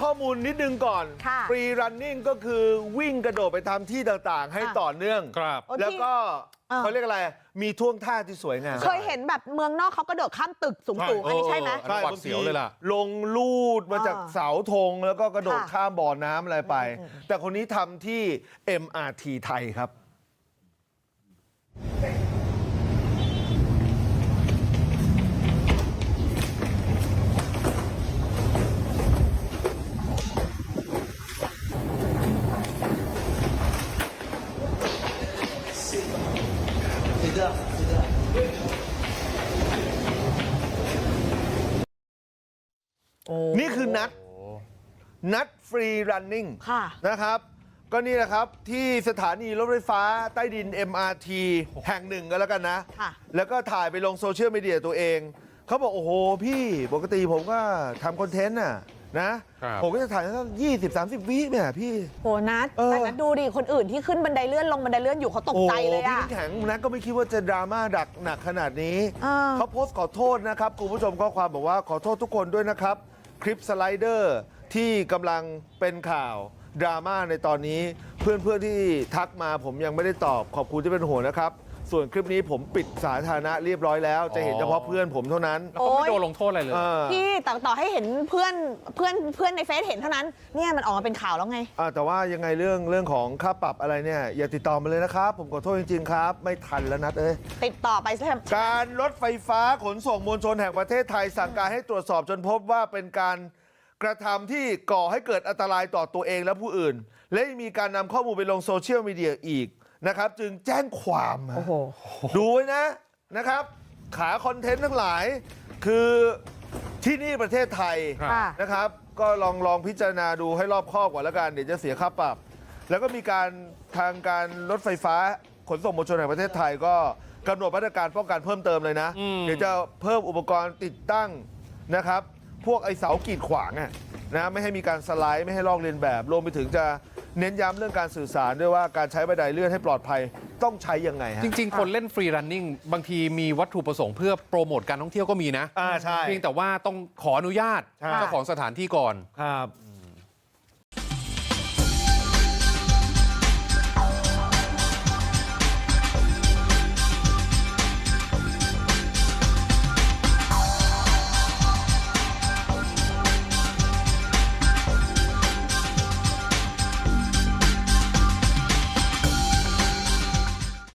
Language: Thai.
ข้อมูลนิดนึงก่อนค่ะฟรีรันนิ่งก็คือวิ่งกระโดดไปตามที่ต่างๆ ให้ค่ะต่อเนื่องครับโอ้ที่แล้วก็เออเขาเรียกอะไร มีท่วงท่าที่สวยงามเคยเห็นแบบเมืองนอกเขากระโดดข้ามตึกสูงๆอันนี้ใช่ไหมเออหวัดเสียวเลยล่ะลงลูดมาจากอ่าเสาธงแล้วก็กระโดดค่ะข้ามบ่อน้ำอะไรไปอืมอืมแต่คนนี้ทำที่ MRT ไทยครับ นี่คือนัด นัดฟรีรันนิ่งค่ะนะครับ ก็นี่แหละครับที่สถานีรถไฟฟ้าใต้ดิน MRT แห่งหนึ่งก็แล้วกันนะค่ะแล้วก็ถ่ายไปลงโซเชียลมีเดียตัวเอง เขาบอก โอ้โห พี่ปกติผมก็ทำคอนเทนต์น่ะ นะครับผมก็จะถ่ายสักยี่สิบสามสิบวิเนี่ยพี่โหนัดเออแต่นัดดูดิคนอื่นที่ขึ้นบันไดเลื่อนลงบันไดเลื่อนอยู่เขาตกใจเลยโอ้อะพี่น้ำแข็งนะก็ไม่คิดว่าจะดราม่าดักหนักขนาดนี้เออเขาโพสต์ขอโทษนะครับคุณผู้ชมข้อความบอกว่าขอโทษทุกคนด้วยนะครับ คลิปสไลเดอร์ที่กำลังเป็นข่าวดราม่าในตอนนี้ เพื่อนๆที่ทักมาผมยังไม่ได้ตอบขอบคุณที่เป็นห่วงนะครับ ส่วนคลิปนี้ผมปิดสาธารณะเรียบร้อยแล้ว จะเห็นเฉพาะเพื่อนผมเท่านั้นแล้วเขาไม่โดนลงโทษอะไรเลย เออพี่ต่อต่อให้เห็นเพื่อนเพื่อนเพื่อนในเฟซเห็นเท่านั้น เนี่ยมันออกมาเป็นข่าวแล้วไง อ่าแต่ว่ายังไงเรื่องเรื่องของค่าปรับอะไรเนี่ย อย่าติดต่อมาเลยนะครับ ผมขอโทษจริงๆครับ ไม่ทันแล้วนัดเอ้ย ติดต่อไปใช่ไหมการรถไฟฟ้าขนส่งมวลชนแห่งประเทศไทยสั่งการให้ตรวจสอบจนพบว่าเป็นการ กระทำที่ก่อให้เกิดอันตรายต่อตัวเองและผู้อื่น และยังมีการนำข้อมูลไปลงโซเชียลมีเดียอีกนะครับ จึงแจ้งความโอ้โหดูไว้นะนะครับ ขาคอนเทนต์ทั้งหลาย คือที่นี่ประเทศไทยครับค่ะนะครับ ก็ลองลองพิจารณาดูให้รอบคอบก่อนแล้วกันเดี๋ยวจะเสียค่าปรับ แล้วก็มีการทางการรถไฟฟ้าขนส่งมวลชนแห่งประเทศไทยก็กำหนดมาตรการป้องกันเพิ่มเติมเลยนะอืมเดี๋ยวจะเพิ่มอุปกรณ์ติดตั้งนะครับ พวกไอเสากีดขวางอะนะไม่ให้มีการสไลด์ไม่ให้ลอกเลียนแบบรวมไปถึงจะเน้นย้ำเรื่องการสื่อสารด้วยว่าการใช้บันไดเลื่อนให้ปลอดภัยต้องใช้ยังไงฮะจริง ๆ คนเล่นฟรีรันนิ่งบางทีมีวัตถุประสงค์เพื่อโปรโมทการท่องเที่ยวก็มีนะอ่าใช่เพียงแต่ว่าต้องขออนุญาตใช่เจ้าของสถานที่ก่อนครับอื